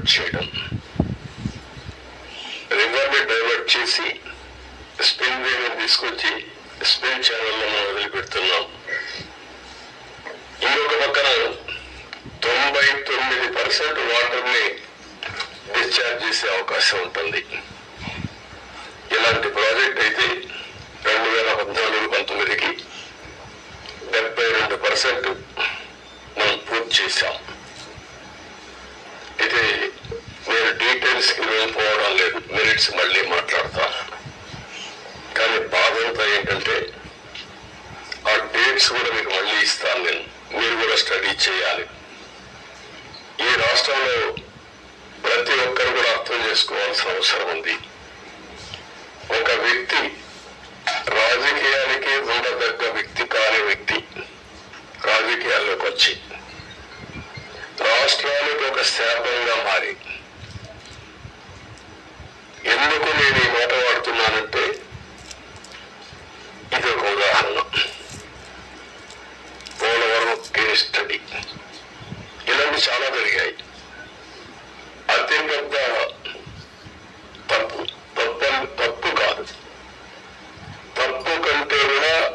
Divert చేయడం. రివర్ని divert చేసి స్పిన్ వే తీసుకొచ్చి స్పిన్ ఛానల్లో మనం వదిలిపెడుతున్నాం. ఇంకొక పక్కన తొంభై తొమ్మిది పర్సెంట్ వాటర్ని డిశ్చార్జ్ చేసే అవకాశం ఉంటుంది. ఇలాంటి ప్రాజెక్ట్ అయితే రెండు వేల పద్నాలుగు పంతొమ్మిదికి డెబ్బై రెండు పర్సెంట్ మనం పూర్తి చేశాం అయితే డీటెయిల్స్కి డీటెయిల్స్ వెళ్ళిపోవడం లేదు. మెరిట్స్ మళ్ళీ మాట్లాడతాను కానీ బాధ అంతా ఏంటంటే ఆ డేట్స్ కూడా మీకు మళ్ళీ ఇస్తాను నేను. మీరు కూడా స్టడీ చేయాలి. ఈ రాష్ట్రంలో ప్రతి ఒక్కరు కూడా అర్థం చేసుకోవాల్సిన అవసరం ఉంది. ఒక వ్యక్తి రాజకీయానికి ఉండదగ్గ వ్యక్తి కాని వ్యక్తి రాజకీయాల్లోకి వచ్చి రాష్ట్రానికి ఒక శాపంగా మారి ఎందుకు నేను ఈ మాట వాడుతున్నానంటే ఇది ఒక ఉదాహరణ. Polavaram case study. ఇలాంటి చాలా జరిగాయి. అత్యంత తప్పు తప్పు తప్పు కాదు. తప్పు కంటే కూడా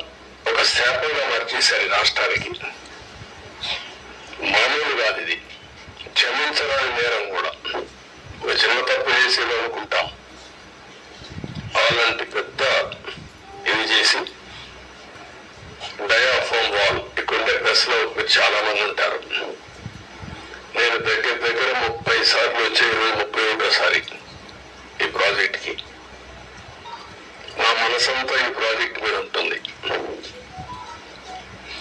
ఒక శాపంగా మార్చేశారు రాష్ట్రానికి. మామూలు కాదు ఇది. క్షమించరాని నేరం కూడా. ఒక చిన్న తప్పు చేసేది అనుకుంటాం వాళ్ళంటి పెద్ద ఇది చేసి డయాఫోమ్ వాల్. ఇక్కడుండే ప్రెస్లో చాలా మంది ఉంటారు. నేను దగ్గర దగ్గర ముప్పై సార్లు వచ్చే ఇరవై ముప్పై ఒకసారి ఈ ప్రాజెక్ట్కి నా మనసంతా ఈ ప్రాజెక్ట్ మీద ఉంటుంది.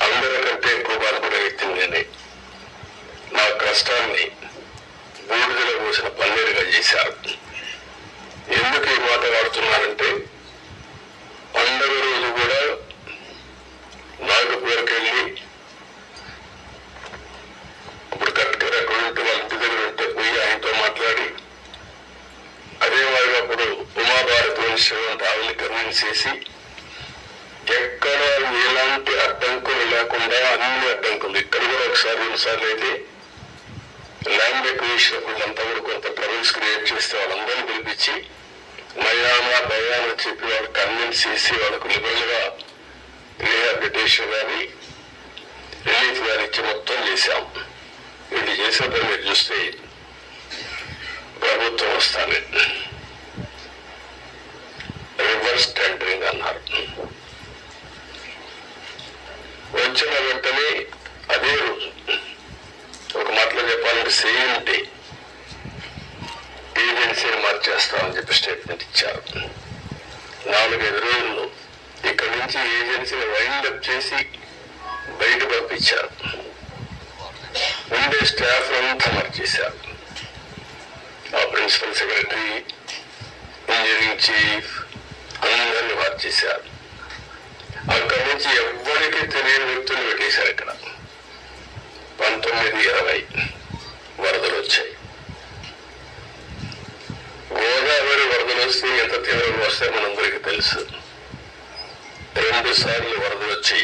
అందరికంటే ఎక్కువ బాధపడే వ్యక్తిని నేనే. నా కష్టాన్ని బూడిదలో పోసిన పన్నీరుగా చేశారు. ఎందుకు ఈ మాట వాడుతున్నారంటే పండగ రోజు కూడా నాగపూర్కి వెళ్ళి ఇప్పుడు కరెక్ట్గా అక్కడ ఉంటే వాళ్ళ ఇంటి దగ్గర ఉంటే పోయి ఆయనతో మాట్లాడి అదే వారి అప్పుడు ఉమాభారతి వంశం ఆవిని కన్విన్స్ చేసి ఎక్కడ ఎలాంటి అడ్డంకులు లేకుండా అన్ని అడ్డంకులు ఇక్కడ కూడా ఒకసారి రెండుసార్లు అయితే ల్యాండ్ ఎక్విషన్ వీళ్ళంతా కూడా కొంత ట్రబుల్స్ క్రియేట్ చేస్తే వాళ్ళందరినీ పిలిపించి మయానా భయాన చెప్పి వాళ్ళు కన్విన్స్ చేసి వాళ్ళకు లిబరల్గా రీహాబిలిటేషన్ కానీ రిలీఫ్ కానీ ఇచ్చి మొత్తం చేశాం. ఇది చేసేటప్పుడు మీరు చూస్తే ప్రభుత్వం వస్తానే రివర్స్ టెండరింగ్ అన్నారు వచ్చిన వెంటనే అదే రోజు ఒక మాటలో చెప్పాలంటే సేమ్ డే ఏజెన్సీని మార్చేస్తామని చెప్పి స్టేట్మెంట్ ఇచ్చారు నాలుగైదు ఎదురు ఇక్కడ నుంచి ఏజెన్సీని వైండ్ అప్ చేసి బయట పంపించారు. ఉండే స్టాఫ్ అంతా మార్చేశారు. ఆ ప్రిన్సిపల్ సెక్రటరీ ఇంజనీరింగ్ చీఫ్ అందరిని మార్చేశారు. అక్కడి నుంచి ఎవ్వరికి తెలియని వ్యక్తులు పెట్టేశారు ఇక్కడ. పంతొమ్మిది ఇరవై వరదలు వచ్చాయి. గోదావరి వరదలు వస్తే ఎంత తీవ్రంగా వస్తే మనందరికీ తెలుసు. రెండు సార్లు వరదలు వచ్చి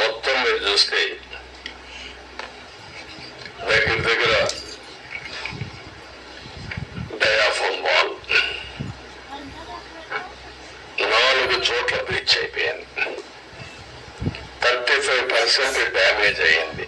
మొత్తం మీరు చూస్తే దగ్గర దగ్గర డయాఫోన్ బాల్ నాలుగు చోట్ల బ్రిడ్జ్ అయిపోయింది. థర్టీ ఫైవ్ పర్సెంట్ డ్యామేజ్ అయ్యింది.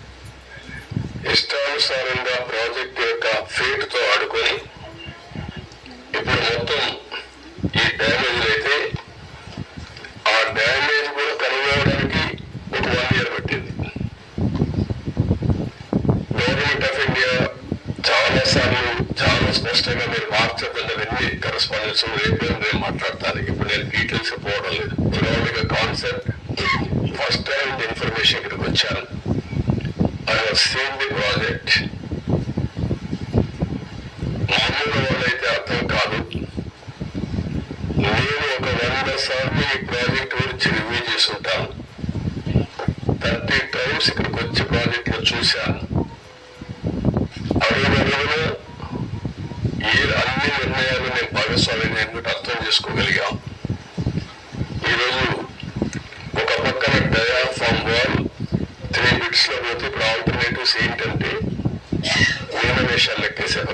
ఇష్టానుసారంగా ప్రాజెక్ట్ యొక్క ఫేట్తో ఆడుకొని ఇప్పుడు మొత్తం ఈ డ్యామేజ్ అయితే ఆ డ్యామేజ్ కూడా కనుగొనడానికి ఒక వన్ ఇయర్ పట్టింది. గవర్నమెంట్ ఆఫ్ ఇండియా చాలా సార్లు చాలా స్పష్టంగా మీరు మార్చకుండా వెళ్ళి కరస్పాండెన్స్ రేపు నేను మాట్లాడతాను ఇప్పుడు నేను డీటెయిల్స్ పోవడం లేదు. కాన్సెప్ట్ ఫస్ట్ టైం ఇన్ఫర్మేషన్ ఇక్కడికి వచ్చాను I have seen the project. మామూలు వాళ్ళైతే అర్థం కాదు. నేను ఒక వంద సార్లు ఈ ప్రాజెక్ట్ గురించి రివ్యూ చేసి ఉంటాను థర్టీ టైమ్స్ ఇక్కడికి వచ్చి ప్రాజెక్ట్లో చూశాను అడుగుదలలో ఏ అన్ని నిర్ణయాలు నేను భాగస్వామ్యం ఏంటంటే అర్థం చేసుకోగలిగాం? ఈరోజు ఒక పక్కన డయాఫామ్ వాల్ త్రీ లో పోతే ఇప్పుడు ఆల్టర్నేటివ్స్ ఏంటంటే మీనవేషాలు లెక్కేసే పరిస్థితికి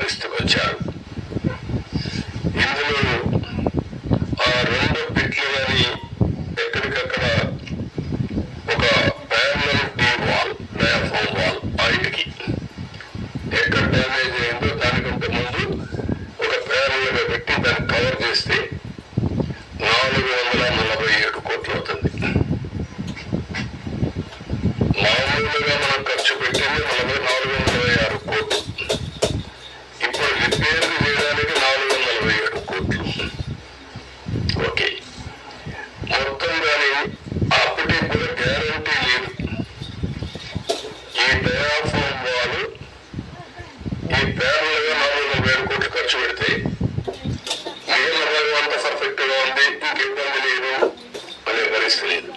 ఈ డయాఫామ్ వాళ్ళు ఈ పేర్లుగా నాలుగు వందల కోట్లు ఖర్చు పెడితే మిగిలిన భాగం అంతా పర్ఫెక్ట్గా ఉంది ఇంక ఇబ్బంది లేదు అనే పరిస్థితి లేదు.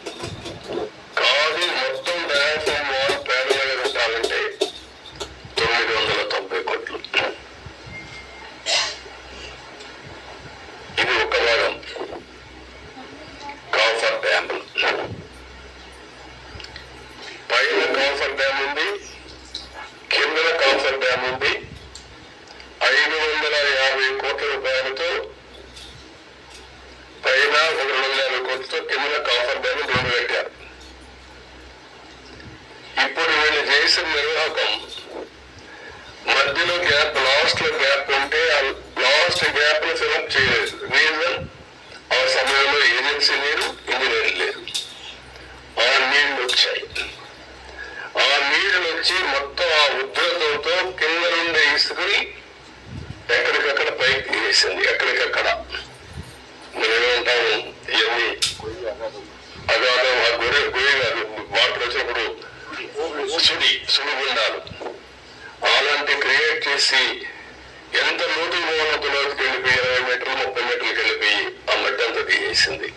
ఇప్పుడు నిర్వాహకం. మధ్యలో గ్యాప్ లాస్ట్లో గ్యాప్ ఉంటే ఆ లాస్ట్ గ్యాప్ని ఫిల్అప్ చేయలేదు. రీజన్ ఆ సమయంలో ఏజెన్సీ లేదు ఇంజనీర్ లేదు ఆ నీళ్ళు వచ్చాయి. ఆ నీళ్ళు వచ్చి మొత్తం ఆ ఉద్రతంతో కింద నుండి ఇసుకుని ఎక్కడికక్కడ పైకి వేసింది ఎక్కడికక్కడ? మేమేమంటాము ఇవన్నీ. అగాధం ఆ గొర్రె సుడి అలాంటి క్రియేట్ చేసి ఎంత లోతు ఉన్న లోతుకి వెళ్ళిపోయి ఇరవై మీటర్లు ముప్పై మీటర్లకు వెళ్ళిపోయి ఆ మట్టి అంతా తీసేసింది.